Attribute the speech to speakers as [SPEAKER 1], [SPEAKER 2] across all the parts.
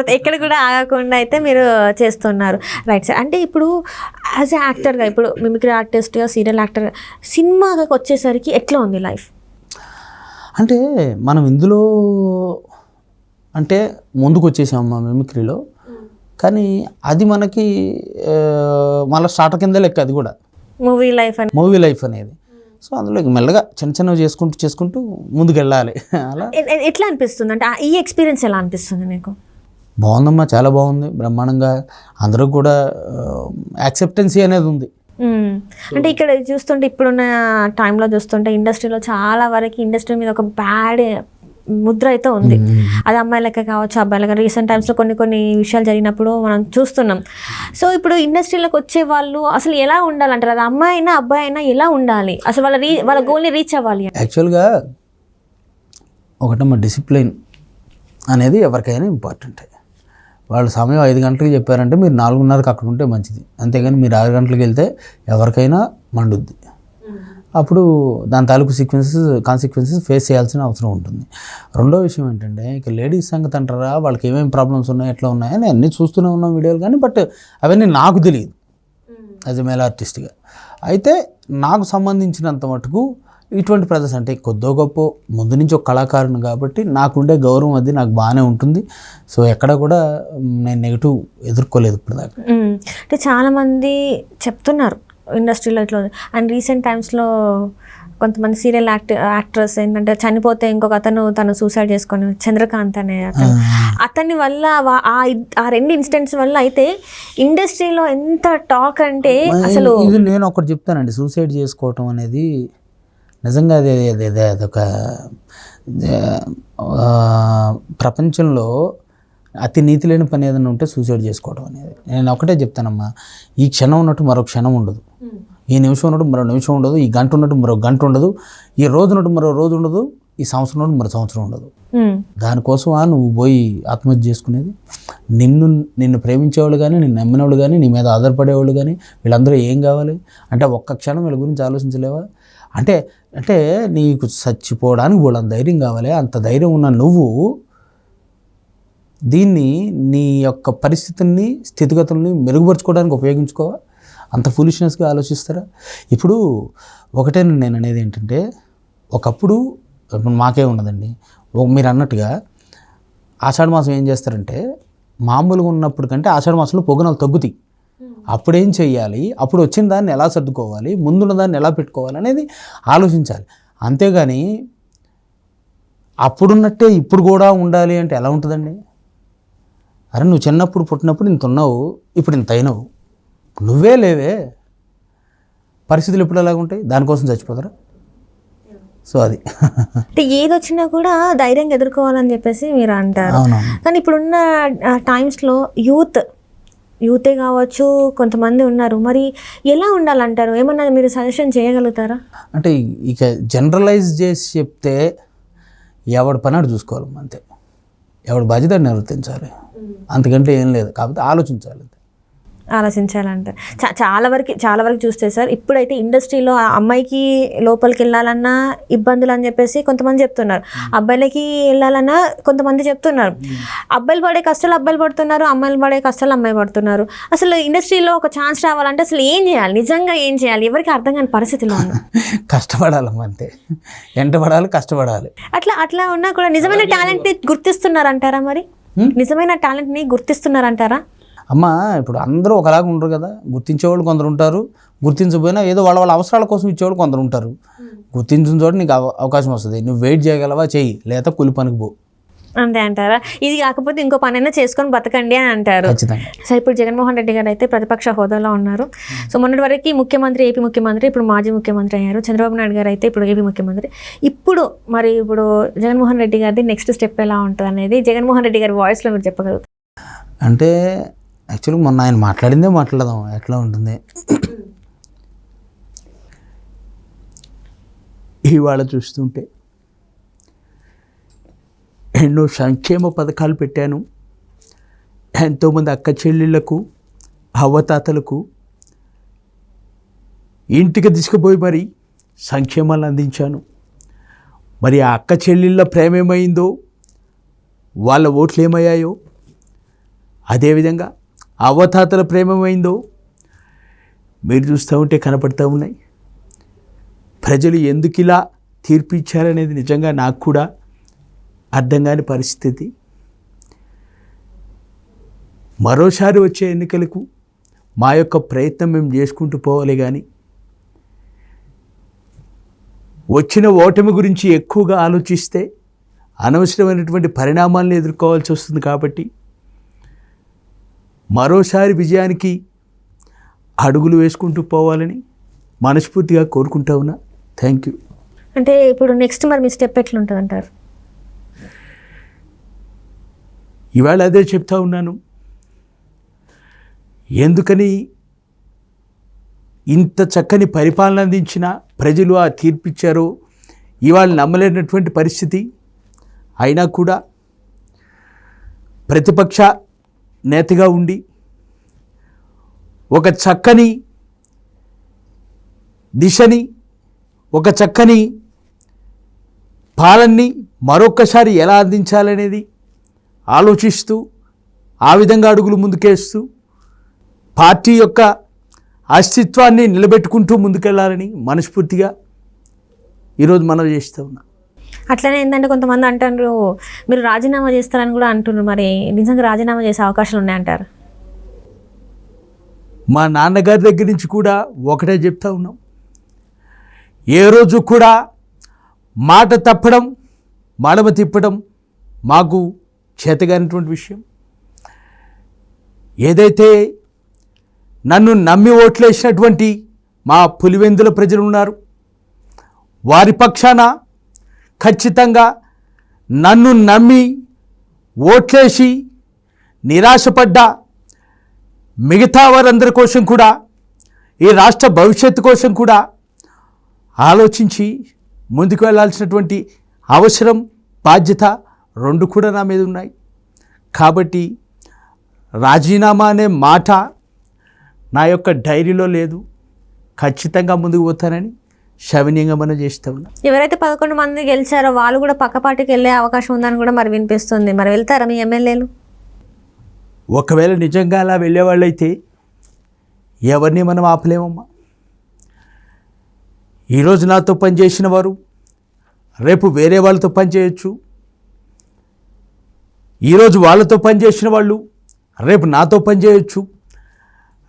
[SPEAKER 1] పోతే ఎక్కడ కూడా ఆగకుండా అయితే మీరు చేస్తున్నారు. రైట్ సార్ అంటే ఇప్పుడు యాజ్ ఎ యాక్టర్గా ఇప్పుడు మిమిక్రీ ఆర్టిస్ట్గా సీరియల్ యాక్టర్గా సినిమాకి వచ్చేసరికి ఎట్లా ఉంది లైఫ్
[SPEAKER 2] అంటే మనం ఇందులో అంటే ముందుకు వచ్చేసాం మా మిమిక్రీలో కానీ అది మనకి మళ్ళీ స్టార్టర్ కింద లెక్క అది కూడా.
[SPEAKER 1] మూవీ లైఫ్ అని.
[SPEAKER 2] మూవీ లైఫ్ అనేది. సో అందులో మెల్లగా చిన్న చిన్నవి చేసుకుంటూ చేసుకుంటూ ముందుకు వెళ్ళాలి అలా
[SPEAKER 1] ఎట్లా అనిపిస్తుంది? అంటే ఈ ఎక్స్పీరియన్స్ ఎలా అనిపిస్తుంది మీకు?
[SPEAKER 2] బాగుందమ్మా చాలా బాగుంది. బ్రహ్మాండంగా అందరూ కూడా యాక్సెప్టెన్సీ అనేది ఉంది.
[SPEAKER 1] అంటే ఇక్కడ చూస్తుంటే ఇప్పుడున్న టైంలో చూస్తుంటే ఇండస్ట్రీలో చాలా వరకు ఇండస్ట్రీ మీద ఒక బ్యాడ్ ముద్ర అయితే ఉంది. అది అమ్మాయిలకే కావచ్చు అబ్బాయిలకి రీసెంట్ టైమ్స్లో కొన్ని కొన్ని విషయాలు జరిగినప్పుడు మనం చూస్తున్నాం. సో ఇప్పుడు ఇండస్ట్రీలోకి వచ్చే వాళ్ళు అసలు ఎలా ఉండాలంటారు? అది అమ్మాయి అయినా అబ్బాయి అయినా ఎలా ఉండాలి? అసలు వాళ్ళ రీ వాళ్ళ గోల్ని రీచ్ అవ్వాలి
[SPEAKER 2] యాక్చువల్గా ఒకటమ్మ డిసిప్లిన్ అనేది ఎవరికైనా ఇంపార్టెంట్ వాళ్ళు సమయం ఐదు గంటలకు చెప్పారంటే మీరు నాలుగున్నరకు అక్కడ ఉంటే మంచిది. అంతేగాని మీరు ఆరు గంటలకు వెళ్తే ఎవరికైనా మండుద్ది. అప్పుడు దాని తాలూకు సీక్వెన్సెస్ కాన్సిక్వెన్సెస్ ఫేస్ చేయాల్సిన అవసరం ఉంటుంది. రెండో విషయం ఏంటంటే ఇక లేడీస్ సంగతి అంటారా? వాళ్ళకి ఏమేమి ప్రాబ్లమ్స్ ఉన్నాయి ఎట్లా ఉన్నాయని అన్నీ చూస్తూనే ఉన్నాం వీడియోలు కానీ బట్ అవన్నీ నాకు తెలియదు. యాజ్ ఎ మేల్ ఆర్టిస్ట్గా అయితే నాకు సంబంధించినంత మటుకు ఇటువంటి ప్రదర్శన అంటే కొద్దో గొప్ప ముందు నుంచి ఒక కళాకారుని కాబట్టి నాకుండే గౌరవం అది నాకు బాగానే ఉంటుంది. సో ఎక్కడ కూడా నేను నెగిటివ్ ఎదుర్కోలేదు ఇప్పుడు దాకా
[SPEAKER 1] మ్మ్. అంటే చాలామంది చెప్తున్నారు ఇండస్ట్రీలో ఇట్లా. అండ్ రీసెంట్ టైమ్స్లో కొంతమంది సీరియల్ యాక్ట్ యాక్ట్రెస్ ఏంటంటే చనిపోతే ఇంకొక అతను తను సూసైడ్ చేసుకొని చంద్రకాంత్ అనే అతను. అతని వల్ల ఆ రెండు ఇన్సిడెంట్స్ వల్ల అయితే ఇండస్ట్రీలో ఎంత టాక్ అంటే అసలు
[SPEAKER 2] ఇది నేను ఒకటి చెప్తానండి. సూసైడ్ చేసుకోవటం అనేది నిజంగా అది అది అది అదొక ప్రపంచంలో అతి నీతి లేని పని ఏదైనా ఉంటే సూసైడ్ చేసుకోవడం అనేది. నేను ఒకటే చెప్తానమ్మా ఈ క్షణం ఉన్నట్టు మరో క్షణం ఉండదు. ఈ నిమిషం ఉన్నట్టు మరో నిమిషం ఉండదు ఈ గంట ఉన్నట్టు మరో గంట ఉండదు ఈ రోజు ఉన్నట్టు మరో రోజు ఉండదు ఈ సంవత్సరం ఉన్నట్టు మరో సంవత్సరం ఉండదు.
[SPEAKER 1] మ్మ్.
[SPEAKER 2] దానికోసమా నువ్వు పోయి ఆత్మహత్య చేసుకునేది? నిన్ను నిన్ను ప్రేమించేవాళ్ళు కానీ నిన్ను నమ్మినవాళ్ళు కానీ నీ మీద ఆధారపడేవాళ్ళు కానీ వీళ్ళందరూ ఏం కావాలి? అంటే ఒక్క క్షణం వీళ్ళ గురించి ఆలోచించలేవా? అంటే అంటే నీకు చచ్చిపోవడానికి వాళ్ళంత ధైర్యం కావాలి. అంత ధైర్యం ఉన్న నువ్వు దీన్ని నీ యొక్క పరిస్థితుల్ని స్థితిగతుల్ని మెరుగుపరుచుకోవడానికి ఉపయోగించుకోవా? అంత ఫులిష్నెస్గా ఆలోచిస్తారా? ఇప్పుడు ఒకటే నేను అనేది ఏంటంటే ఒకప్పుడు మాకే ఉన్నదండి. మీరు అన్నట్టుగా ఆషాఢ మాసం ఏం చేస్తారంటే మామూలుగా ఉన్నప్పుడు కంటే ఆషాఢ మాసంలో పొగనాలు తగ్గుతాయి. అప్పుడేం చెయ్యాలి? అప్పుడు వచ్చిన దాన్ని ఎలా సర్దుకోవాలి? ముందున్న దాన్ని ఎలా పెట్టుకోవాలి అనేది ఆలోచించాలి. అంతేగాని అప్పుడున్నట్టే ఇప్పుడు కూడా ఉండాలి అంటే ఎలా ఉంటుందండి? అరే నువ్వు చిన్నప్పుడు పుట్టినప్పుడు ఇంత ఉన్నావు ఇప్పుడు ఇంత అయినావు. నువ్వే లేవే. పరిస్థితులు ఎప్పుడు ఎలాగ ఉంటాయి? దానికోసం చచ్చిపోతారా? సో అది.
[SPEAKER 1] అంటే ఏది వచ్చినా కూడా ధైర్యంగా ఎదుర్కోవాలని చెప్పేసి మీరు అంటారు. కానీ ఇప్పుడున్న టైమ్స్లో యూత్ యూతే కావచ్చు కొంతమంది ఉన్నారు. మరి ఎలా ఉండాలంటారు? ఏమన్నా మీరు సజెషన్ చేయగలుగుతారా?
[SPEAKER 2] అంటే ఇక జనరలైజ్ చేసి చెప్తే ఎవడి పని చూసుకోవాలి అంతే. ఎవడి బాధ్యత నిర్వర్తించాలి అంతకంటే ఏం లేదు. కాకపోతే ఆలోచించాలి
[SPEAKER 1] చా- చాలా వరకు చాలా వరకు చూస్తే సార్ ఇప్పుడైతే ఇండస్ట్రీలో అమ్మాయికి లోపలికి వెళ్ళాలన్నా ఇబ్బందులు అని చెప్పేసి కొంతమంది చెప్తున్నారు. అబ్బాయిలకి వెళ్ళాలన్నా కొంతమంది చెప్తున్నారు. అబ్బాయిలు పడే కష్టాలు అబ్బాయిలు పడుతున్నారు అమ్మాయిలు పడే కష్టాలు అమ్మాయి పడుతున్నారు. అసలు ఇండస్ట్రీలో ఒక ఛాన్స్ రావాలంటే అసలు ఏం చేయాలి? నిజంగా ఏం చేయాలి? ఎవరికి అర్థం కాని పరిస్థితిలో ఉంది
[SPEAKER 2] కష్టపడాలమ్మ అంతే. ఎంటపడాలి కష్టపడాలి.
[SPEAKER 1] అట్లా అట్లా ఉన్నా కూడా నిజమైన టాలెంట్ని గుర్తిస్తున్నారంటారా మరి? నిజమైన టాలెంట్ని గుర్తిస్తున్నారంటారా?
[SPEAKER 2] అమ్మ ఇప్పుడు అందరూ ఒకలాగా ఉండరు కదా. గుర్తించేవాళ్ళు కొందరు ఉంటారు. గుర్తించకపోయినా ఏదో వాళ్ళ వాళ్ళ అవసరాల కోసం ఇచ్చేవాళ్ళు కొందరు ఉంటారు. గుర్తించిన చోట నీకు అవ- అవకాశం వస్తుంది. నువ్వు వెయిట్ చేయగలవా? చెయ్యి. లేదా కూలి పనికి పో.
[SPEAKER 1] అంతే అంటారా? ఇది కాకపోతే ఇంకో పనైనా చేసుకొని బతకండి అని అంటారు. సో ఇప్పుడు జగన్మోహన్ రెడ్డి గారు అయితే ప్రతిపక్ష హోదాలో ఉన్నారు. సో మొన్నటి వరకు ముఖ్యమంత్రి ఏపీ ముఖ్యమంత్రి ఇప్పుడు మాజీ ముఖ్యమంత్రి అయ్యారు. చంద్రబాబు నాయుడు గారు అయితే ఇప్పుడు ఏపీ ముఖ్యమంత్రి. ఇప్పుడు మరి ఇప్పుడు జగన్మోహన్ రెడ్డి గారిది నెక్స్ట్ స్టెప్ ఎలా ఉంటుంది అనేది జగన్మోహన్ రెడ్డి గారి వాయిస్లో మీరు చెప్పగలుగుతారు?
[SPEAKER 2] అంటే యాక్చువల్గా మొన్న ఆయన మాట్లాడిందే మాట్లాడదాం ఎట్లా ఉంటుంది. ఇవాళ చూస్తుంటే ఎన్నో సంక్షేమ పథకాలు పెట్టాను. ఎంతోమంది అక్క చెల్లెళ్ళకు అవ్వతాతలకు ఇంటికి తీసుకుపోయి మరి సంక్షేమాలు అందించాను. మరి ఆ అక్క చెల్లెళ్ళ ప్రేమ ఏమైందో వాళ్ళ ఓట్లు ఏమయ్యాయో అదేవిధంగా అవతాతల ప్రేమమైందో మీరు చూస్తూ ఉంటే కనపడుతూ ఉన్నాయి. ప్రజలు ఎందుకు ఇలా తీర్పు ఇచ్చారనేది నిజంగా నాకు కూడా అర్థం కాని పరిస్థితి. మరోసారి వచ్చే ఎన్నికలకు మా యొక్క ప్రయత్నం మేము చేసుకుంటూ పోవాలి కానీ వచ్చిన ఓటమి గురించి ఎక్కువగా ఆలోచిస్తే అనవసరమైనటువంటి పరిణామాలను ఎదుర్కోవాల్సి వస్తుంది కాబట్టి మరోసారి విజయానికి అడుగులు వేసుకుంటూ పోవాలని మనస్ఫూర్తిగా కోరుకుంటా ఉన్నా. థ్యాంక్ యూ
[SPEAKER 1] అంటే ఇప్పుడు నెక్స్ట్ మరి మీ స్టెప్ ఎట్లుంటుంది అంటారు
[SPEAKER 2] ఇవాళ అదే చెప్తా ఉన్నాను. ఎందుకని ఇంత చక్కని పరిపాలన అందించిన ప్రజలు ఆ తీర్పిచ్చారో ఇవాళ నమ్మలేనటువంటి పరిస్థితి. అయినా కూడా ప్రతిపక్ష నేతగా ఉండి ఒక చక్కని దిశని ఒక చక్కని పాలన్ని మరొక్కసారి ఎలా అందించాలనేది ఆలోచిస్తూ ఆ విధంగా అడుగులు ముందుకేస్తూ పార్టీ యొక్క అస్తిత్వాన్ని నిలబెట్టుకుంటూ ముందుకెళ్ళాలని మనస్ఫూర్తిగా ఈరోజు మనం చేస్తూ ఉన్నా.
[SPEAKER 1] అట్లనే ఏంటంటే కొంతమంది అంటారు మీరు రాజీనామా చేస్తారని కూడా అంటున్నారు. మరి నిజంగా రాజీనామా చేసే అవకాశాలు ఉన్నాయంటారు?
[SPEAKER 2] మా నాన్నగారి దగ్గర నుంచి కూడా ఒకటే చెప్తా ఉన్నాం. ఏ రోజు కూడా మాట తప్పడం మడమ తిప్పడం మాకు చేతగానటువంటి విషయం. ఏదైతే నన్ను నమ్మి ఓట్లేసినటువంటి మా పులివెందుల ప్రజలు ఉన్నారు. వారి పక్షాన ఖచ్చితంగా నన్ను నమ్మి ఓట్లేసి నిరాశపడ్డ మిగతా వారందరి కోసం కూడా ఈ రాష్ట్ర భవిష్యత్తు కోసం కూడా ఆలోచించి ముందుకు వెళ్ళాల్సినటువంటి అవసరం బాధ్యత రెండు కూడా నా మీద ఉన్నాయి. కాబట్టి రాజీనామా అనే మాట నా యొక్క డైరీలో లేదు. ఖచ్చితంగా ముందుకు పోతానని శవనీయంగా మనం చేస్తూ. ఉన్నా
[SPEAKER 1] ఎవరైతే పదకొండు మంది గెలిచారో వాళ్ళు కూడా పక్క పార్టీకి వెళ్ళే అవకాశం ఉందని కూడా మరి వినిపిస్తుంది. మరి వెళ్తారా మీ ఎమ్మెల్యేలు?
[SPEAKER 2] ఒకవేళ నిజంగా అలా వెళ్ళేవాళ్ళైతే ఎవరిని మనం ఆపలేమమ్మా? ఈరోజు నాతో పనిచేసిన వారు రేపు వేరే వాళ్ళతో పనిచేయచ్చు. ఈరోజు వాళ్ళతో పనిచేసిన వాళ్ళు రేపు నాతో పనిచేయచ్చు.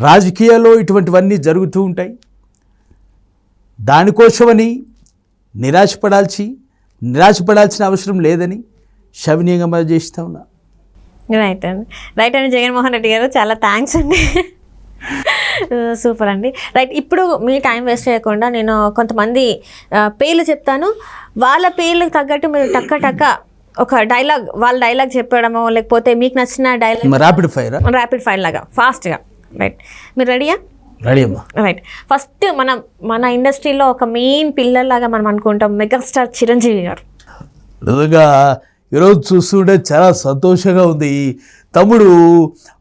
[SPEAKER 2] రాజకీయాల్లో ఇటువంటివన్నీ జరుగుతూ ఉంటాయి. దానికోసమని నిరాశపడాల్సి నిరాశపడాల్సిన అవసరం లేదని శవనీయంగా చేస్తూ ఉన్నా
[SPEAKER 1] రైట్ అండి. రైట్ అండి జగన్మోహన్ రెడ్డి గారు. చాలా థ్యాంక్స్ అండి. సూపర్ అండి. రైట్ ఇప్పుడు మీ టైం వేస్ట్ చేయకుండా నేను కొంతమంది పేర్లు చెప్తాను. వాళ్ళ పేర్లకు తగ్గట్టు మీరు టక్క టక్క ఒక డైలాగ్ వాళ్ళ డైలాగ్ చెప్పడమో లేకపోతే మీకు నచ్చిన dialogue
[SPEAKER 2] rapid fire
[SPEAKER 1] rapid fire లాగా ఫాస్ట్గా రైట్ మీరు రెడీయా
[SPEAKER 2] రెడీ అమ్మా.
[SPEAKER 1] రైట్ ఫస్ట్ మనం మన ఇండస్ట్రీలో ఒక మెయిన్ పిల్లర్ లాగా మనం అనుకుంటాం మెగాస్టార్ చిరంజీవి గారు.
[SPEAKER 2] నిజంగా ఈరోజు చూస్తుంటే చాలా సంతోషంగా ఉంది. తమ్ముడు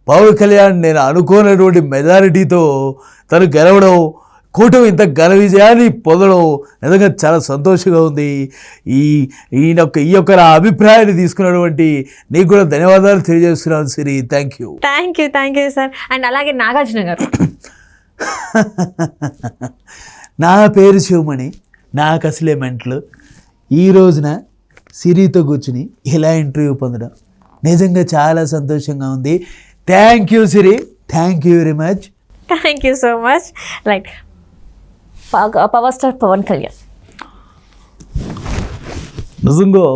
[SPEAKER 2] పవన్ కళ్యాణ్ నేను అనుకోనటువంటి మెజారిటీతో తను గెలవడం కూటమి ఇంత ఘన విజయాన్ని పొందడం నిజంగా చాలా సంతోషంగా ఉంది. ఈ ఈయన యొక్క ఈ యొక్క నా అభిప్రాయాన్ని తీసుకున్నటువంటి నీకు కూడా ధన్యవాదాలు తెలియజేస్తున్నాను Siri. Thank you
[SPEAKER 1] thank you thank you sir and అలాగే నాగార్జున గారు.
[SPEAKER 2] నా పేరు శివమణి నాకు అసలే మెంటలు. ఈ రోజున సిరితో కూర్చుని ఇలా ఇంటర్వ్యూ పొందడం నిజంగా చాలా సంతోషంగా ఉంది. Thank you Siri. Thank you very much
[SPEAKER 1] thank you so much right power star Pawan Kalyan.
[SPEAKER 2] నిజంగా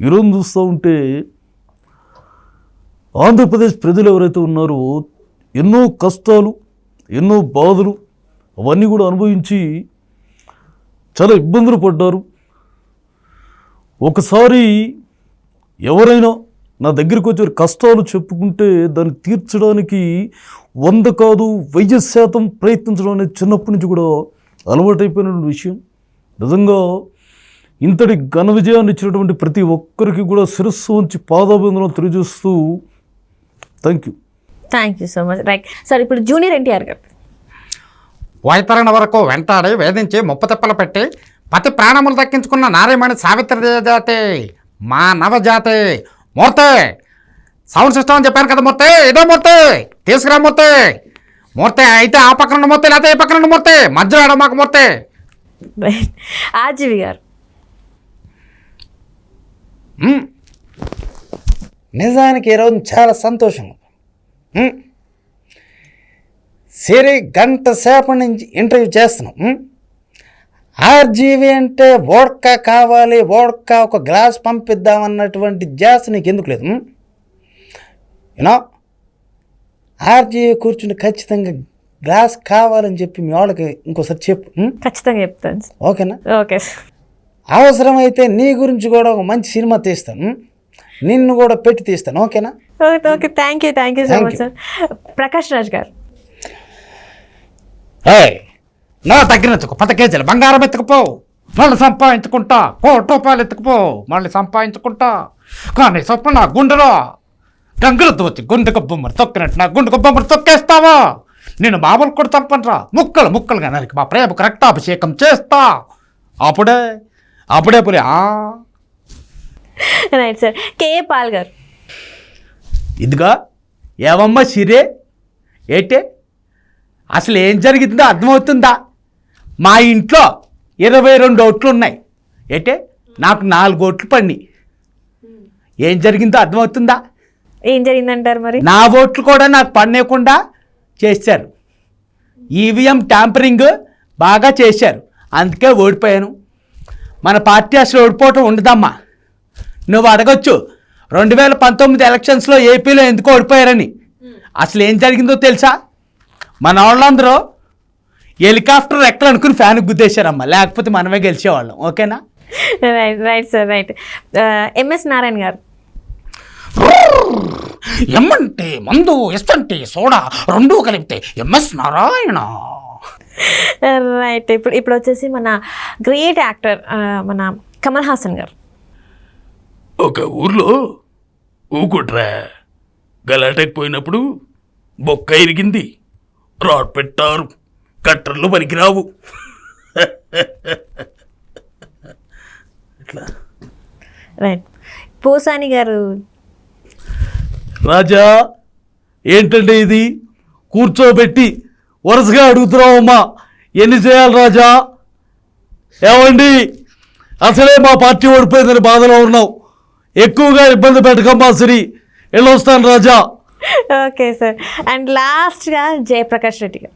[SPEAKER 2] ఈరోజు చూస్తూ ఉంటే ఆంధ్రప్రదేశ్ ప్రజలు ఎవరైతే ఉన్నారో ఎన్నో కష్టాలు ఎన్నో బాధలు అవన్నీ కూడా అనుభవించి చాలా ఇబ్బందులు పడ్డారు. ఒకసారి ఎవరైనా నా దగ్గరికి వచ్చే కష్టాలు చెప్పుకుంటే దాన్ని తీర్చడానికి వంద కాదు వెయ్యి శాతం ప్రయత్నించడం అనేది చిన్నప్పటి నుంచి కూడా అలవాటైపోయినటువంటి విషయం. నిజంగా ఇంతటి ఘన విజయాన్ని ఇచ్చినటువంటి ప్రతి ఒక్కరికి కూడా శిరస్సు ఉంచి పాదాభివందనం తెలియజేస్తూ thank you
[SPEAKER 1] thank you so much right sir ఇప్పుడు జూనియర్ ఎన్టీఆర్ గారు.
[SPEAKER 3] వైతరణ వరకు వెంటాడి వేధించి ముప్పు తిప్పలు పెట్టి పతి ప్రాణములు దక్కించుకున్న నారాయణి సావిత్రి జాతి మా నవజాతి. మూర్తే సౌండ్ సిస్టమ్ అని చెప్పాను కదా మూర్తి ఇదో మూర్తి తీసుకురా మూర్తి. మూర్తి అయితే ఆ పక్కన ఉన్న మూర్తి లేకపోతే ఈ పక్కన ఉన్న మూర్తి మధ్యలో ఆడ మాకు మూర్తి.
[SPEAKER 1] రైట్ ఆర్జీవి గారు.
[SPEAKER 2] నిజానికి ఈరోజు చాలా సంతోషం? సిరి గంట సేపటి నుంచి ఇంటర్వ్యూ చేస్తున్నాం? ఆర్జీవి అంటే వోడ్కా కావాలి వోడ్కా ఒక గ్లాస్ పంపిద్దామన్నటువంటి జాస్ నీకు ఎందుకు లేదు యూనో ఆర్జీవి కూర్చుని ఖచ్చితంగా గ్లాస్ కావాలని చెప్పి మీ వాళ్ళకి ఇంకోసారి చెప్పు?
[SPEAKER 1] ఖచ్చితంగా చెప్తాను
[SPEAKER 2] ఓకేనా?
[SPEAKER 1] Okay sir.
[SPEAKER 2] అవసరమైతే నీ గురించి కూడా ఒక మంచి సినిమా తీస్తాను? నిన్ను కూడా పెట్టి తీస్తాను. ఓకేనా?
[SPEAKER 1] Okay okay thank you thank you so much sir Prakash Raj garu
[SPEAKER 3] ఏయ్, నా తగ్గినందుకు పది కేజీలు. బంగారం ఎత్తుకుపో మళ్ళీ సంపాదించుకుంటా. కోటి రూపాయలు ఎత్తుకుపో మళ్ళీ సంపాదించుకుంటా. కానీ చొప్పున నా గుండెలో గంగులు దోచి గుండెకు బొమ్మరు తొక్కినట్టు. నా గుండెకు బొమ్మరు తొక్కేస్తావా? నేను మామూలు కూడా చంపనరా. ముక్కలు ముక్కలుగా నరికి మా ప్రేమకు రక్తాభిషేకం చేస్తా. అప్పుడే అప్పుడే పులి ఆ?
[SPEAKER 1] రైట్ సార్ కేఏ పాల్ గారు.
[SPEAKER 4] ఇదిగా ఏవమ్మ సిరే? ఏంటే? అసలు ఏం జరిగిందో అర్థమవుతుందా? మా ఇంట్లో ఇరవై రెండు ఓట్లు ఉన్నాయి. ఏంటే? నాకు నాలుగు ఓట్లు పడినాయి. ఏం జరిగిందో అర్థమవుతుందా?
[SPEAKER 1] ఏం జరిగిందంటారు మరి?
[SPEAKER 4] నా ఓట్లు కూడా నాకు పడనేయకుండా చేశారు. ఈవీఎం ట్యాంపరింగ్ బాగా చేశారు. అందుకే ఓడిపోయాను. మన పార్టీ అసలు ఓడిపోవటం ఉండదమ్మా. నువ్వు అడగొచ్చు. రెండు వేల పంతొమ్మిది ఎలక్షన్స్లో ఏపీలో ఎందుకు ఓడిపోయారని? అసలు ఏం జరిగిందో తెలుసా? మన వాళ్ళందరూ హెలికాప్టర్ రెక్కలు అనుకుని ఫ్యాన్ గుద్దేశారమ్మా. లేకపోతే మనమే గెలిచేవాళ్ళం. ఓకేనా?
[SPEAKER 1] Right right sir right MS Narayana garu.
[SPEAKER 3] ఎమ్మంటే మందు ఎస్తంటే సోడా రెండూ కలిపితే ఎంఎస్ నారాయణ.
[SPEAKER 1] రైట్ ఇప్పుడు ఇప్పుడు వచ్చేసి మన గ్రేట్ యాక్టర్ మన కమల్ హాసన్ గారు.
[SPEAKER 5] ఒక ఊర్లో ఊకుట్రా. గలాటకి పోయినప్పుడు బొక్క ఇరిగింది. రాడ్ పెట్టారు. కట్టర్లు పనికిరావు.
[SPEAKER 1] రైట్. పోసాని గారు.
[SPEAKER 4] రాజా ఏంటంటే ఇది? కూర్చోబెట్టి వరుసగా అడుగుతున్నావమ్మా ఎన్ని చేయాలి రాజా? ఏమండి? అసలే మా పార్టీ ఓడిపోయిందని బాధలో ఉన్నావు. ఎక్కువగా ఇబ్బంది పెట్టకమ్మా సిరి. వెళ్ళొస్తాను రాజా.
[SPEAKER 1] ఓకే సార్ అండ్ లాస్ట్గా జయప్రకాష్ రెడ్డి గారు.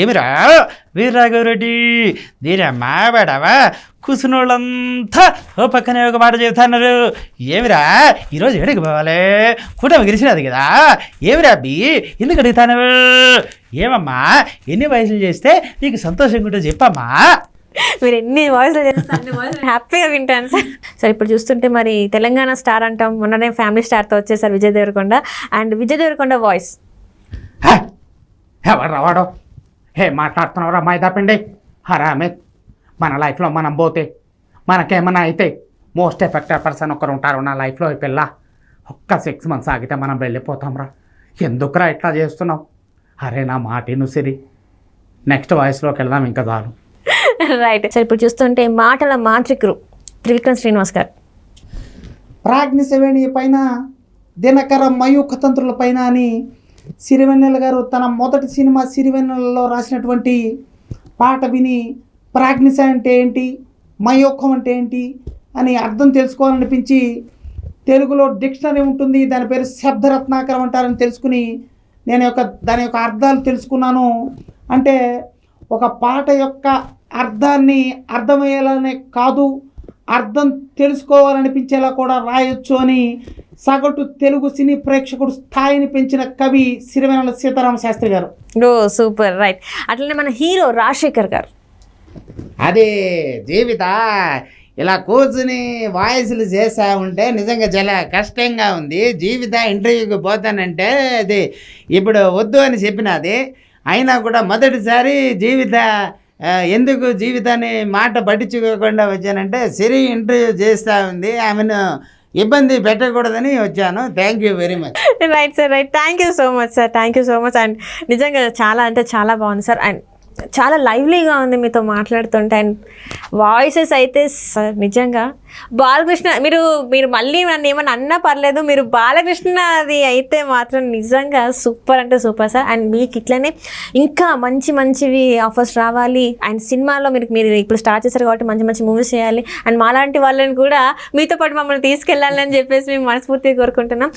[SPEAKER 3] ఏమిరా వీరరాఘవరెడ్డి? దీని మావాడవా కూర్చున్నోళ్ళంతా ఓ పక్కనే ఒక మాట చెబుతున్నారు. ఏమిరా ఈరోజు ఎడికి పోవాలి? కూటమి గెలిచినది కదా. ఏమిరా అబ్బి ఎందుకు అడుగుతాను ఏమమ్మా ఎన్ని వయసులు చేస్తే నీకు సంతోషంగా ఉంటుందో చెప్పమ్మా.
[SPEAKER 1] మీరు ఎన్ని వాయిస్లు చేస్తారు హ్యాపీగా వింటాను సార్. సార్ ఇప్పుడు చూస్తుంటే మరి తెలంగాణ స్టార్ అంటాం. మొన్ననే ఫ్యామిలీ స్టార్తో వచ్చేసారు విజయ్ దేవరకొండ. అండ్ విజయ్ దేవరకొండ వాయిస్
[SPEAKER 3] హే, ఎవరు రావాడో హే మాట్లాడుతున్నావురా మైదాపిండి హరామే మన లైఫ్లో మనం పోతే మనకేమన్నా అయితే మోస్ట్ ఎఫెక్టెడ్ పర్సన్ ఒకరు ఉంటారు నా లైఫ్లో ఈ పిల్ల. ఒక్క సిక్స్ మంత్స్ ఆగితే మనం వెళ్ళిపోతాంరా. ఎందుకురా ఇట్లా చేస్తున్నావు? అరే నా మాట నువ్వు సిరి నెక్స్ట్ వాయిస్లోకి వెళ్దాం ఇంకా చాలు.
[SPEAKER 1] రైట్ సార్ ఇప్పుడు చూస్తుంటే మాటల మాంత్రికులు త్రివిక్రమ్ శ్రీనివాస్ గారు.
[SPEAKER 2] ప్రాజ్ఞశవేణి పైన దినకర మయూఖ తంత్రుల పైన అని సిరివెన్నెల గారు తన మొదటి సినిమా సిరివెన్నెలలో రాసినటువంటి పాట విని ప్రాజ్ఞశ అంటే ఏంటి మయోఖం అంటే ఏంటి అని అర్థం తెలుసుకోవాలనిపించి తెలుగులో డిక్షనరీ ఉంటుంది దాని పేరు శబ్దరత్నాకరం అంటారని తెలుసుకుని నేను యొక్క దాని యొక్క అర్థాలు తెలుసుకున్నాను. అంటే ఒక పాట యొక్క అర్థాన్ని అర్థమయ్యేలానే కాదు అర్థం తెలుసుకోవాలనిపించేలా కూడా రాయొచ్చు అని సగటు తెలుగు సినీ ప్రేక్షకుడు స్థాయిని పెంచిన కవి సిరివెనల సీతారామ శాస్త్రి గారు.
[SPEAKER 1] ఓ సూపర్ రైట్. అట్లనే మన హీరో రాజశేఖర్ గారు.
[SPEAKER 2] అదే జీవిత ఇలా కూర్చుని వాయిస్లు చేసా ఉంటే నిజంగా చాలా కష్టంగా ఉంది. జీవిత ఇంటర్వ్యూకి పోతానంటే అది ఇప్పుడు వద్దు అని చెప్పినది అయినా కూడా మొదటిసారి జీవిత ఎందుకు జీవితాన్ని మాట పట్టించుకోకుండా వచ్చానంటే సిరి ఇంటర్వ్యూ చేస్తూ ఉంది. ఆమెను ఇబ్బంది పెట్టకూడదని వచ్చాను. Thank you very much
[SPEAKER 1] right sir right thank you so much sir thank you so much and నిజంగా చాలా అంటే చాలా బాగుంది సార్ అండ్ చాలా లైవ్లీగా ఉంది మీతో మాట్లాడుతుంటే. అండ్ వాయిసెస్ అయితే నిజంగా బాలకృష్ణ మీరు మీరు మళ్ళీ నన్ను ఏమన్నా అన్నా పర్లేదు మీరు బాలకృష్ణ అది అయితే మాత్రం నిజంగా సూపర్ అంటే సూపర్ సార్. అండ్ మీకు ఇట్లనే ఇంకా మంచి మంచివి ఆఫర్స్ రావాలి. అండ్ సినిమాలో మీరు మీరు ఇప్పుడు స్టార్ట్ చేశారు కాబట్టి మంచి మంచి మూవీస్ చేయాలి. అండ్ మాలాంటి వాళ్ళని కూడా మీతో పాటు మమ్మల్ని తీసుకెళ్ళాలని చెప్పేసి మేము మనస్ఫూర్తిగా కోరుకుంటున్నాం.